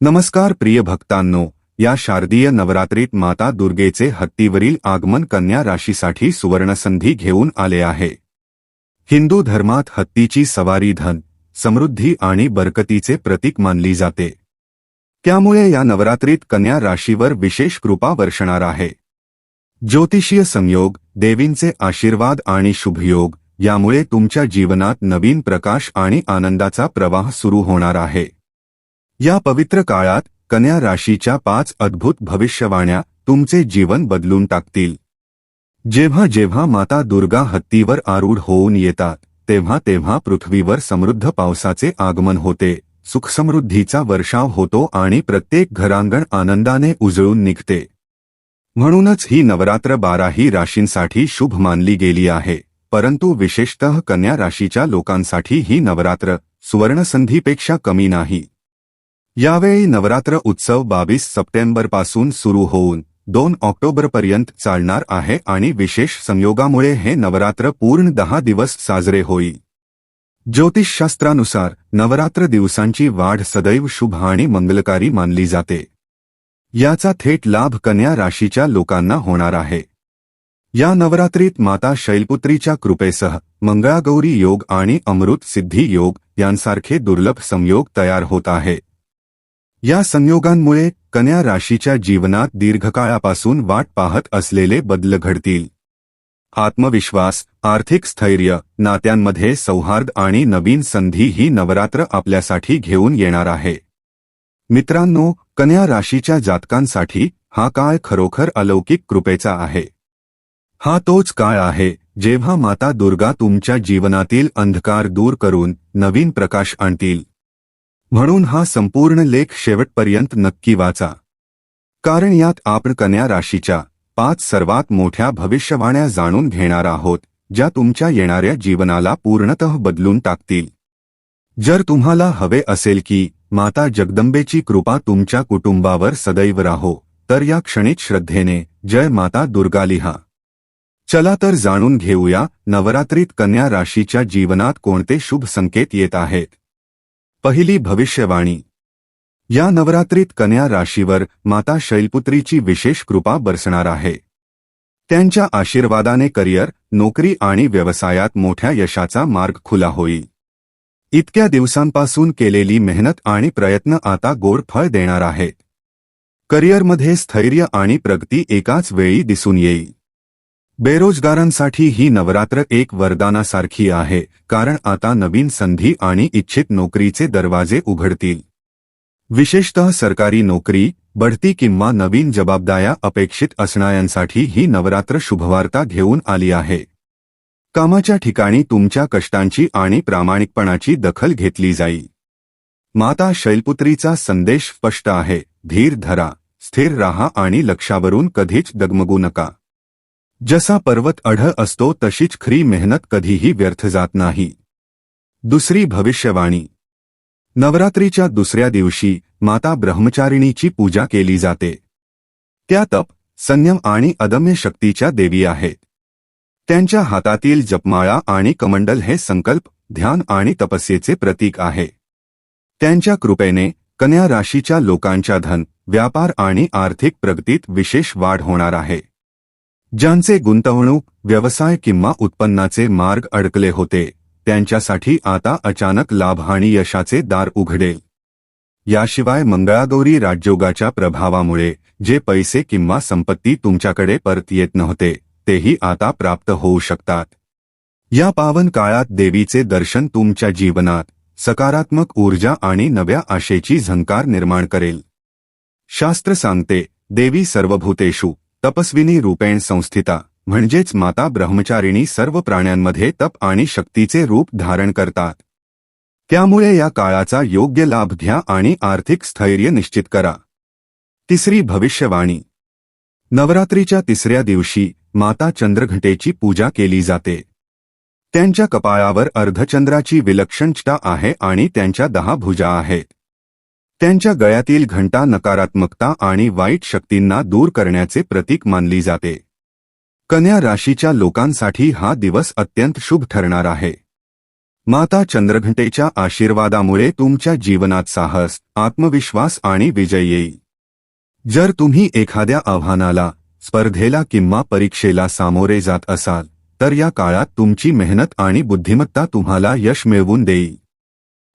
नमस्कार प्रिय भक्तांनो या शारदीय नवरात्रीत माता दुर्गेचे हत्तीवरील आगमन कन्या राशीसाठी सुवर्णसंधी घेऊन आले आहे. हिंदू धर्मात हत्तीची सवारी धन समृद्धी आणि बरकतीचे प्रतीक मानली जाते. त्यामुळे या नवरात्रीत कन्या राशीवर विशेष कृपा वर्षणार आहे. ज्योतिषीय संयोग देवींचे आशीर्वाद आणि शुभयोग यामुळे तुमच्या जीवनात नवीन प्रकाश आणि आनंदाचा प्रवाह सुरू होणार आहे. या पवित्र काळात कन्या राशीच्या पाच अद्भुत भविष्यवाण्या तुमचे जीवन बदलून टाकतील. जेव्हा जेव्हा माता दुर्गा हत्तीवर आरूढ होऊन येतात तेव्हा तेव्हा पृथ्वीवर समृद्ध पावसाचे आगमन होते सुखसमृद्धीचा वर्षाव होतो आणि प्रत्येक घरांगण आनंदाने उजळून निघते. म्हणूनच ही नवरात्र बाराही राशींसाठी शुभ मानली गेली आहे परंतु विशेषतः कन्या राशीच्या लोकांसाठी ही नवरात्र सुवर्णसंधीपेक्षा कमी नाही. यावेळी नवरात्र उत्सव बावीस सप्टेंबरपासून सुरू होऊन दोन ऑक्टोबरपर्यंत चालणार आहे आणि विशेष संयोगामुळे हे नवरात्र पूर्ण दहा दिवस साजरे होईल. ज्योतिषशास्त्रानुसार नवरात्र दिवसांची वाढ सदैव शुभ आणि मंगलकारी मानली जाते. याचा थेट लाभ कन्या राशीच्या लोकांना होणार आहे. या नवरात्रीत माता शैलपुत्रीच्या कृपेसह मंगळागौरी योग आणि अमृत सिद्धी योग यांसारखे दुर्लभ संयोग तयार होत आहे. या संयोगांमुळे कन्या राशीच्या जीवनात दीर्घकाळापासून वाट पाहत असलेले बदल घडतील. आत्मविश्वास आर्थिक स्थैर्य नात्यांमध्ये सौहार्द आणि नवीन संधी ही नवरात्र आपल्यासाठी घेऊन येणार आहे. मित्रांनो कन्या राशीच्या जातकांसाठी हा काळ खरोखर अलौकिक कृपेचा आहे. हा तोच काळ आहे जेव्हा माता दुर्गा तुमच्या जीवनातील अंधकार दूर करून नवीन प्रकाश आणतील. म्हणून हा संपूर्ण लेख शेवटपर्यंत नक्की वाचा. कारण यात आपण कन्या राशीच्या पाच सर्वात मोठ्या भविष्यवाण्या जाणून घेणार आहोत ज्या तुमच्या येणाऱ्या जीवनाला पूर्णतः बदलून टाकतील. जर तुम्हाला हवे असेल की माता जगदंबेची कृपा तुमच्या कुटुंबावर सदैव राहो तर या क्षणित श्रद्धेने जय माता दुर्गा लिहा चला तर जाणून घेऊया नवरात्रीत कन्या राशीच्या जीवनात कोणते शुभ संकेत येत आहेत. पहिली भविष्यवाणी. या नवरात्रीत कन्या राशीवर माता शैलपुत्रीची विशेष कृपा बरसणार आहे. त्यांच्या आशीर्वादाने करिअर नोकरी आणि व्यवसायात मोठ्या यशाचा मार्ग खुला होईल. इतक्या दिवसांपासून केलेली मेहनत आणि प्रयत्न आता गोड फळ देणार आहेत. करिअरमध्ये स्थैर्य आणि प्रगती एकाच वेळी दिसून येईल. बेरोजगारांसाठी ही नवरात्र एक वरदानासारखी आहे कारण आता नवीन संधी आणि इच्छित नोकरीचे दरवाजे उघडतील. विशेषतः सरकारी नोकरी बढती किंवा नवीन जबाबदाऱ्या अपेक्षित असणाऱ्यांसाठी ही नवरात्र शुभवार्ता घेऊन आली आहे. कामाच्या ठिकाणी तुमच्या कष्टांची आणि प्रामाणिकपणाची दखल घेतली जाईल. माता शैलपुत्रीचा संदेश स्पष्ट आहे धीर धरा स्थिर राहा आणि लक्षावरून कधीच डगमगू नका. जसा पर्वत अढळ असतो तशीच खरी मेहनत कधीही व्यर्थ जात नाही. दुसरी भविष्यवाणी. नवरात्रीच्या दुसऱ्या दिवशी माता ब्रह्मचारिणीची पूजा केली जाते. त्या तप, संयम आणि अदम्य शक्तीच्या देवी आहेत. त्यांच्या हातातील जपमाळा आणि कमंडल हे संकल्प, ध्यान आणि तपस्येचे प्रतीक आहे. त्यांच्या कृपेने कन्या राशीच्या लोकांच्या धन, व्यापार आणि आर्थिक प्रगतीत विशेष वाढ होणार आहे. ज्यांचे गुंतवणूक व्यवसाय किंवा उत्पन्नाचे मार्ग अडकले होते त्यांच्यासाठी आता अचानक लाभ आणि यशाचे दार उघडेल. याशिवाय मंगळागौरी राजयोगाच्या प्रभावामुळे जे पैसे किंवा संपत्ती तुमच्याकडे परत येत नव्हते तेही आता प्राप्त होऊ शकतात. या पावन काळात देवीचे दर्शन तुमच्या जीवनात सकारात्मक ऊर्जा आणि नव्या आशेची झंकार निर्माण करेल. शास्त्र सांगते देवी सर्वभूतेषु तपस्विनी रूपेण संस्थिता म्हणजेच माता ब्रह्मचारिणी सर्व प्राण्यांमध्ये तप आणि शक्तीचे रूप धारण करतात. त्यामुळे या काळाचा योग्य लाभ घ्या आणि आर्थिक स्थैर्य निश्चित करा. तिसरी भविष्यवाणी. नवरात्रीच्या तिसऱ्या दिवशी माता चंद्रघटेची पूजा केली जाते. त्यांच्या कपाळावर अर्धचंद्राची विलक्षणता आहे आणि त्यांच्या दहा भुजा आहेत. त्यांच्या गळ्यातील घंटा नकारात्मकता आणि वाईट शक्तींना दूर करण्याचे प्रतीक मानली जाते. कन्या राशीच्या लोकांसाठी हा दिवस अत्यंत शुभ ठरणार आहे. माता चंद्रघंटेच्या आशीर्वादामुळे तुमच्या जीवनात साहस आत्मविश्वास आणि विजय येईल. जर तुम्ही एखाद्या आव्हानाला स्पर्धेला किंवा परीक्षेला सामोरे जात असाल तर या काळात तुमची मेहनत आणि बुद्धिमत्ता तुम्हाला यश मिळवून देईल.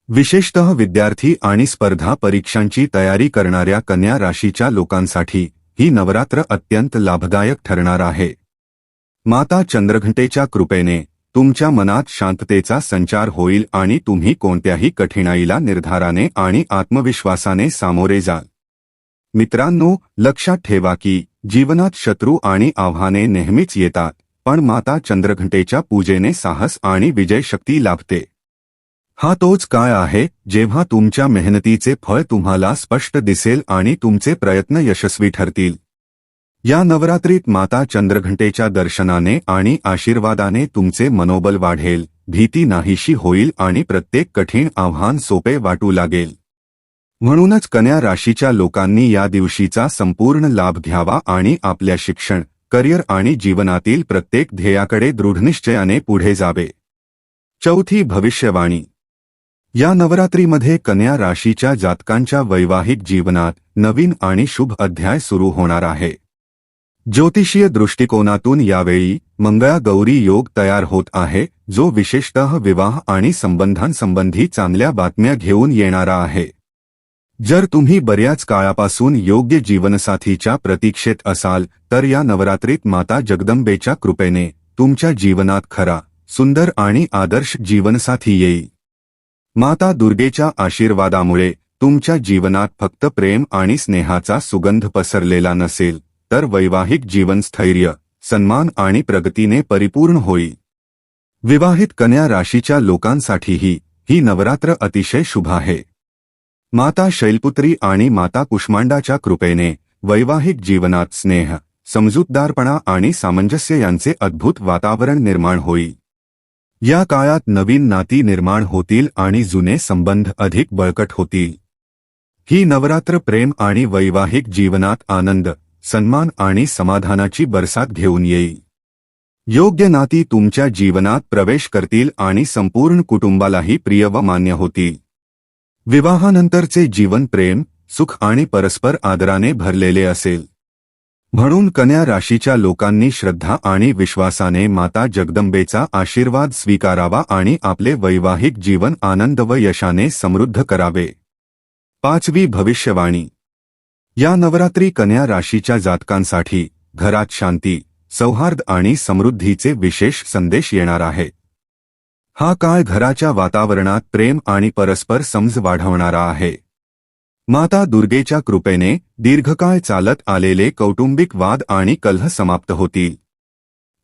विशेषतः विद्यार्थी आणि स्पर्धा परीक्षांची तयारी करणाऱ्या कन्या राशीच्या लोकांसाठी ही नवरात्र अत्यंत लाभदायक ठरणार आहे. माता चंद्रघंटेच्या कृपेने तुमच्या मनात शांततेचा संचार होईल आणि तुम्ही कोणत्याही कठीणाईला निर्धाराने आणि आत्मविश्वासाने सामोरे जाल. मित्रांनो लक्षात ठेवा की जीवनात शत्रू आणि आव्हाने नेहमीच येतात पण माता चंद्रघंटेच्या पूजेने साहस आणि विजयशक्ती लाभते. हा तोच काय आहे जेव्हा तुमच्या मेहनतीचे फळ तुम्हाला स्पष्ट दिसेल आणि तुमचे प्रयत्न यशस्वी ठरतील. या नवरात्रीत माता चंद्रघंटेच्या दर्शनाने आणि आशीर्वादाने तुमचे मनोबल वाढेल भीती नाहीशी होईल आणि प्रत्येक कठीण आव्हान सोपे वाटू लागेल. म्हणूनच कन्या राशीच्या लोकांनी या दिवशीचा संपूर्ण लाभ घ्यावा आणि आपल्या शिक्षण करिअर आणि जीवनातील प्रत्येक ध्येयाकडे दृढनिश्चयाने पुढे जावे. चौथी भविष्यवाणी या नवरात्रीमध्ये कन्या राशीच्या जातकांच्या वैवाहिक जीवनात नवीन आणि शुभ अध्याय सुरू होणार आहे. ज्योतिषीय दृष्टिकोनातून यावेळी मंगळा गौरी योग तयार होत आहे जो विशेषतः विवाह आणि संबंधांसंबंधी चांगल्या बातम्या घेऊन येणारा आहे. जर तुम्ही बऱ्याच काळापासून योग्य जीवनसाथीच्या प्रतीक्षेत असाल तर या नवरात्रीत माता जगदंबेच्या कृपेने तुमच्या जीवनात खरा सुंदर आणि आदर्श जीवनसाथी येईल. माता दुर्गेच्या आशीर्वादामुळे तुमच्या जीवनात फक्त प्रेम आणि स्नेहाचा सुगंध पसरलेला नसेल तर वैवाहिक जीवन स्थैर्य सन्मान आणि प्रगतीने परिपूर्ण होईल. विवाहित कन्या राशीच्या लोकांसाठीही ही नवरात्र अतिशय शुभ आहे. माता शैलपुत्री आणि माता कुष्मांडाच्या कृपेने वैवाहिक जीवनात स्नेह समजूतदारपणा आणि सामंजस्य यांचे अद्भुत वातावरण निर्माण होईल. या काळात नवीन नाती निर्माण होतील आणि जुने संबंध अधिक बळकट होतील. ही नवरात्र प्रेम आणि वैवाहिक जीवनात आनंद सन्मान आणि समाधानाची बरसात घेऊन येईल. योग्य नाती तुमच्या जीवनात प्रवेश करतील आणि संपूर्ण कुटुंबालाही प्रिय व मान्य होतील. विवाहानंतरचे जीवन प्रेम सुख आणि परस्पर आदराने भरलेले असेल. म्हणून कन्या राशीच्या लोकांनी श्रद्धा आणि विश्वासाने माता जगदंबेचा आशीर्वाद स्वीकारावा आणि आपले वैवाहिक जीवन आनंद व यशाने समृद्ध करावे. पाचवी भविष्यवाणी. या नवरात्री कन्या राशीच्या जातकांसाठी घरात शांती सौहार्द आणि समृद्धीचे विशेष संदेश येणार आहे. हा काळ घराच्या वातावरणात प्रेम आणि परस्पर समज वाढवणारा आहे. माता दुर्गेच्या कृपेने दीर्घकाळ चालत आलेले कौटुंबिक वाद आणि कलह समाप्त होतील.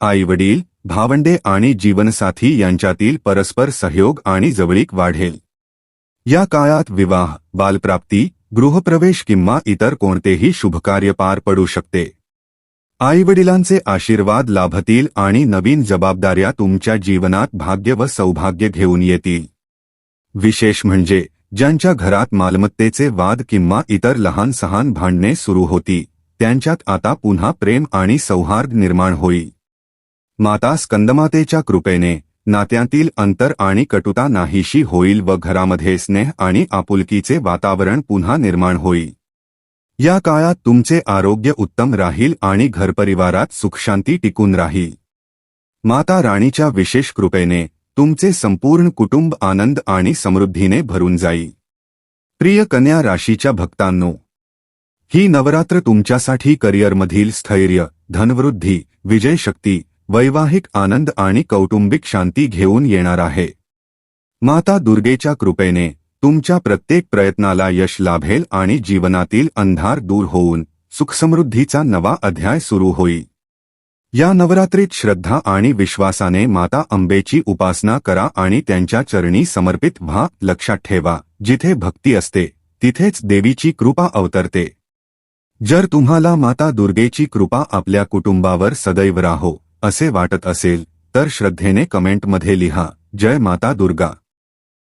आईवडील भावंडे आणि जीवनसाथी यांच्यातील परस्पर सहयोग आणि जवळीक वाढेल. या काळात विवाह बालप्राप्ती गृहप्रवेश किंवा इतर कोणतेही शुभकार्य पार पडू शकते. आईवडिलांचे आशीर्वाद लाभतील आणि नवीन जबाबदाऱ्या तुमच्या जीवनात भाग्य व सौभाग्य घेऊन येतील. विशेष म्हणजे ज्यांच्या घरात मालमत्तेचे वाद किंवा इतर लहान सहान भांडणे सुरू होती त्यांच्यात आता पुन्हा प्रेम आणि सौहार्द निर्माण होईल माता स्कंदमातेच्या कृपेने नात्यातील अंतर आणि कटुता नाहीशी होईल व घरामध्ये स्नेह आणि आपुलकीचे वातावरण पुन्हा निर्माण होईल या काळात तुमचे आरोग्य उत्तम राहील आणि घरपरिवारात सुखशांती टिकून राहील माता राणीच्या विशेष कृपेने तुमचे संपूर्ण कुटुंब आनंद आणि समृद्धीने भरून जाईल प्रिय कन्या राशीच्या भक्तांनो ही नवरात्र तुमच्यासाठी करिअरमधील स्थैर्य धनवृद्धी विजयशक्ती वैवाहिक आनंद आणि कौटुंबिक शांती घेऊन येणार आहे. माता दुर्गेच्या कृपेने तुमच्या प्रत्येक प्रयत्नाला यश लाभेल आणि जीवनातील अंधार दूर होऊन सुखसमृद्धीचा नवा अध्याय सुरू होईल. या नवरात्रीत श्रद्धा आणि विश्वासाने माता अंबेची उपासना करा आणि त्यांच्या चरणी समर्पित व्हा. लक्षात ठेवा जिथे भक्ती असते तिथेच देवीची कृपा अवतरते. जर तुम्हाला माता दुर्गेची कृपा आपल्या कुटुंबावर सदैव राहो असे वाटत असेल तर श्रद्धेने कमेंटमध्ये लिहा जय माता दुर्गा.